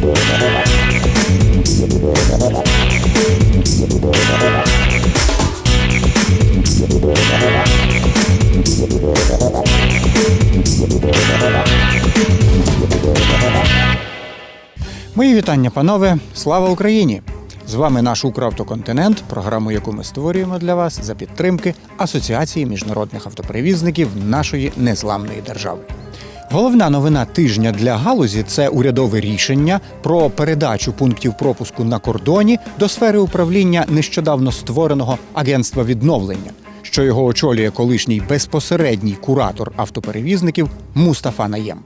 Мої вітання, панове! Слава Україні! З вами наш Укравтоконтинент, програму, яку ми створюємо для вас за підтримки Асоціації міжнародних автоперевізників нашої незламної держави. Головна новина тижня для галузі це урядове рішення про передачу пунктів пропуску на кордоні до сфери управління нещодавно створеного агентства відновлення, що його очолює колишній безпосередній куратор автоперевізників Мустафа Наєм.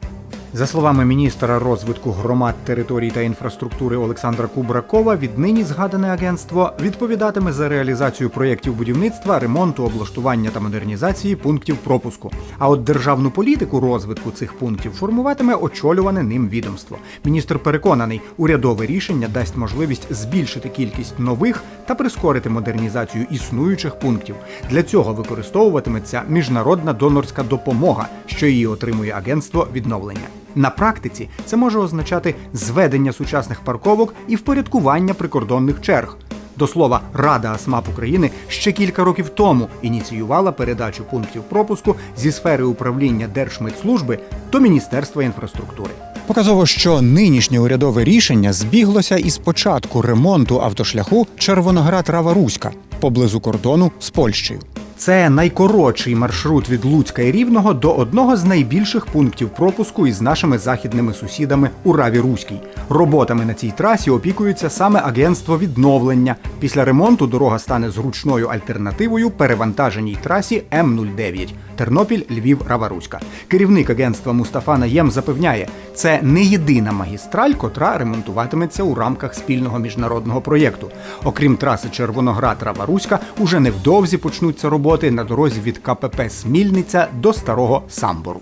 За словами міністра розвитку громад, територій та інфраструктури Олександра Кубракова, віднині згадане агентство відповідатиме за реалізацію проєктів будівництва, ремонту, облаштування та модернізації пунктів пропуску. А от державну політику розвитку цих пунктів формуватиме очолюване ним відомство. Міністр переконаний, урядове рішення дасть можливість збільшити кількість нових та прискорити модернізацію існуючих пунктів. Для цього використовуватиметься міжнародна донорська допомога, що її отримує агентство відновлення. На практиці це може означати зведення сучасних парковок і впорядкування прикордонних черг. До слова, Рада АСМАП України ще кілька років тому ініціювала передачу пунктів пропуску зі сфери управління Держмитслужби до Міністерства інфраструктури. Показово, що нинішнє урядове рішення збіглося із початку ремонту автошляху Червоноград Рава Руська поблизу кордону з Польщею. Це найкоротший маршрут від Луцька і Рівного до одного з найбільших пунктів пропуску із нашими західними сусідами у Раві Руській. Роботами на цій трасі опікується саме агентство відновлення. Після ремонту дорога стане зручною альтернативою перевантаженій трасі М09 Тернопіль, Львів, Рава Руська. Керівник агентства Мустафа Наєм запевняє, це не єдина магістраль, котра ремонтуватиметься у рамках спільного міжнародного проєкту. Окрім траси Червоноград Рава Руська, уже невдовзі почнуться роботи на дорозі від КПП Смільниця до Старого Самбору.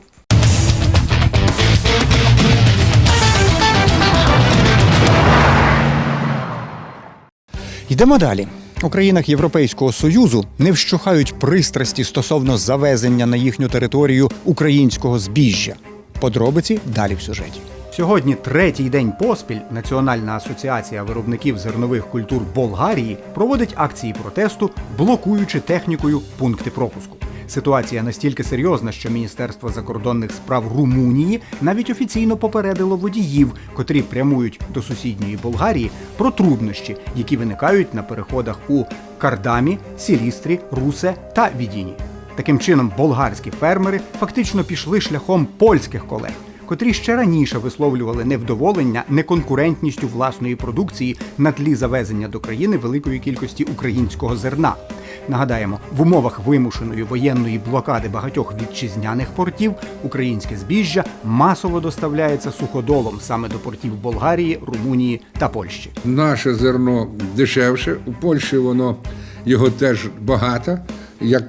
Йдемо далі. У країнах Європейського союзу не вщухають пристрасті стосовно завезення на їхню територію українського збіжжя. Подробиці далі в сюжеті. Сьогодні третій день поспіль Національна асоціація виробників зернових культур Болгарії проводить акції протесту, блокуючи технікою пункти пропуску. Ситуація настільки серйозна, що Міністерство закордонних справ Румунії навіть офіційно попередило водіїв, котрі прямують до сусідньої Болгарії, про труднощі, які виникають на переходах у Кардамі, Сілістрі, Русе та Відіні. Таким чином, болгарські фермери фактично пішли шляхом польських колег, котрі ще раніше висловлювали невдоволення неконкурентністю власної продукції на тлі завезення до країни великої кількості українського зерна. Нагадаємо, в умовах вимушеної воєнної блокади багатьох вітчизняних портів українське збіжжя масово доставляється суходолом саме до портів Болгарії, Румунії та Польщі. Наше зерно дешевше, у Польщі воно його теж багато. Як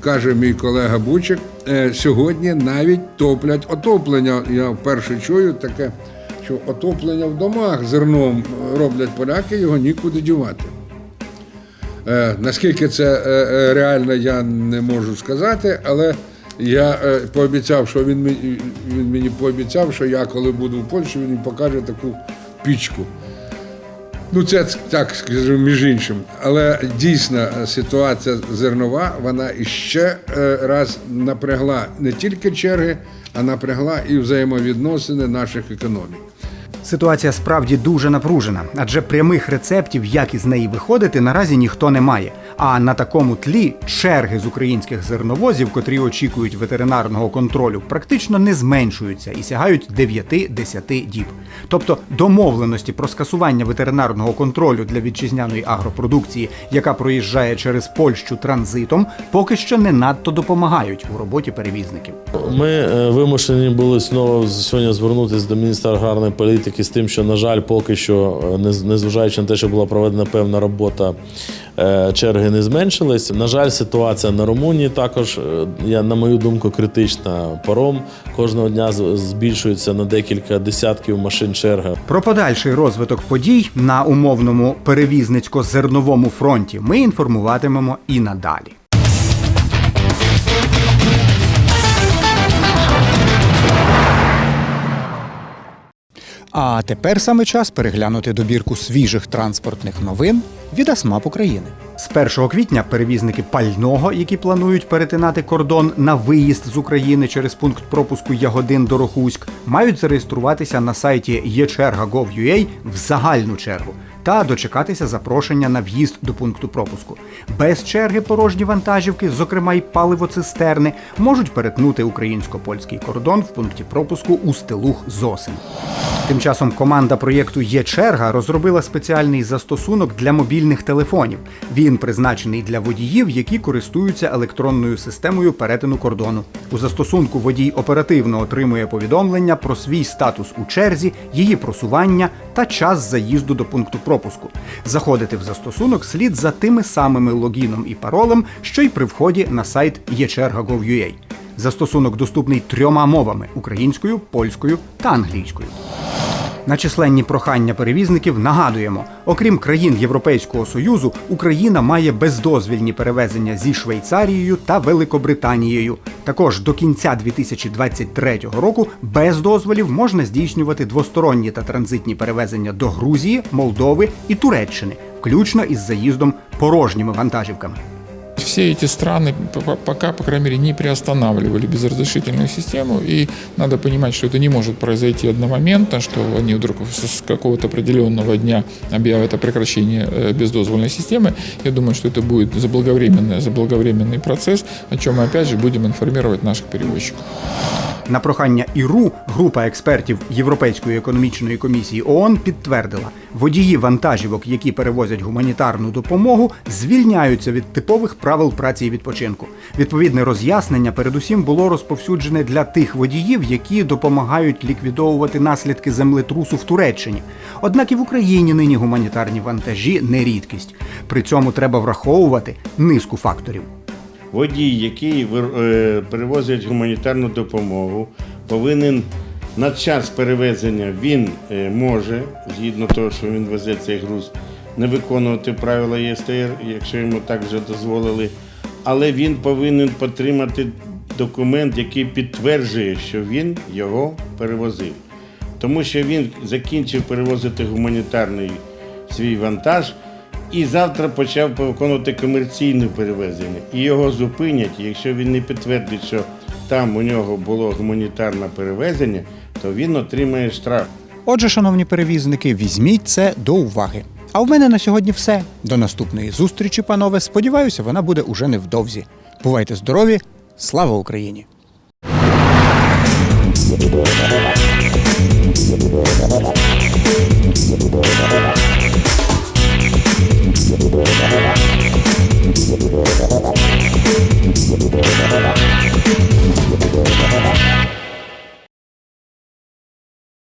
каже мій колега Бучик, е, сьогодні навіть топлять отоплення. Я вперше чую таке, що отоплення в домах зерном роблять поляки, його нікуди дівати. Е, Наскільки це е, реально, я не можу сказати, але я пообіцяв, що він мені, він мені пообіцяв, що я, коли буду в Польщі, він покаже таку пічку. Ну, це так скажімо, між іншим. Але дійсно ситуація зернова, вона іще е, раз напрягла не тільки черги, а напрягла і взаємовідносини наших економік. Ситуація справді дуже напружена, адже прямих рецептів, як із неї виходити, наразі ніхто не має. А на такому тлі черги з українських зерновозів, котрі очікують ветеринарного контролю, практично не зменшуються і сягають 9-10 діб. Тобто домовленості про скасування ветеринарного контролю для вітчизняної агропродукції, яка проїжджає через Польщу транзитом, поки що не надто допомагають у роботі перевізників. Ми е, вимушені були знову сьогодні звернутися до міністра аграрної політики з тим, що, на жаль, поки що, е, не- незважаючи на те, що була проведена певна робота, е, черги не зменшились. На жаль, ситуація на Румунії також, е, я, на мою думку, критична. Паром кожного дня збільшується на декілька десятків машин черга. Про подальший розвиток подій на умовному перевізницько-зерновому фронті ми інформуватимемо і надалі. А тепер саме час переглянути добірку свіжих транспортних новин від Асмап України. З 1 квітня перевізники пального, які планують перетинати кордон на виїзд з України через пункт пропуску Ягодин Дорохуськ, мають зареєструватися на сайті єчерга.gov.ua в загальну чергу та дочекатися запрошення на в'їзд до пункту пропуску. Без черги порожні вантажівки, зокрема й паливоцистерни, можуть перетнути українсько-польський кордон в пункті пропуску у стилух Зосин. Тим часом команда проєкту Є черга розробила спеціальний застосунок для мобільних телефонів. Він призначений для водіїв, які користуються електронною системою перетину кордону. У застосунку водій оперативно отримує повідомлення про свій статус у черзі, її просування та час заїзду до пункту пропуску. Заходити в застосунок слід за тими самими логіном і паролем, що й при вході на сайт єчерга.gov.ua. Застосунок доступний трьома мовами українською, польською та англійською. На численні прохання перевізників нагадуємо, окрім країн Європейського Союзу, Україна має бездозвільні перевезення зі Швейцарією та Великобританією. Також до кінця 2023 року без дозволів можна здійснювати двосторонні та транзитні перевезення до Грузії, Молдови і Туреччини, включно із заїздом порожніми вантажівками Все эти страны п- п- пока, по крайней мере, не приостанавливали безразрешительную систему, и надо понимать, что это не может произойти одномоментно, что они вдруг с с какого-то определенного дня объявят о прекращении э, бездозвольной системы. Я думаю, что это будет заблаговременный, заблаговременный процесс, о чем мы опять же будем информировать наших перевозчиков. На прохання ІРУ група експертів Європейської економічної комісії ООН підтвердила, водії вантажівок, які перевозять гуманітарну допомогу, звільняються від типових правил праці і відпочинку. Відповідне роз'яснення передусім було розповсюджене для тих водіїв, які допомагають ліквідовувати наслідки землетрусу в Туреччині. Однак і в Україні нині гуманітарні вантажі не рідкість. При цьому треба враховувати низку факторів. Водій, який е, перевозить гуманітарну допомогу, повинен на час перевезення він е, може, згідно того, що він везе цей груз, не виконувати правила ЄСТР, якщо йому так вже дозволили. Але він повинен потримати документ, який підтверджує, що він його перевозив. Тому що він закінчив перевозити гуманітарний свій вантаж і завтра почав виконувати комерційне перевезення. І його зупинять, якщо він не підтвердить, що там у нього було гуманітарне перевезення, то він отримає штраф. Отже, шановні перевізники, візьміть це до уваги. А в мене на сьогодні все. До наступної зустрічі, панове. Сподіваюся, вона буде уже невдовзі. Бувайте здорові! Слава Україні!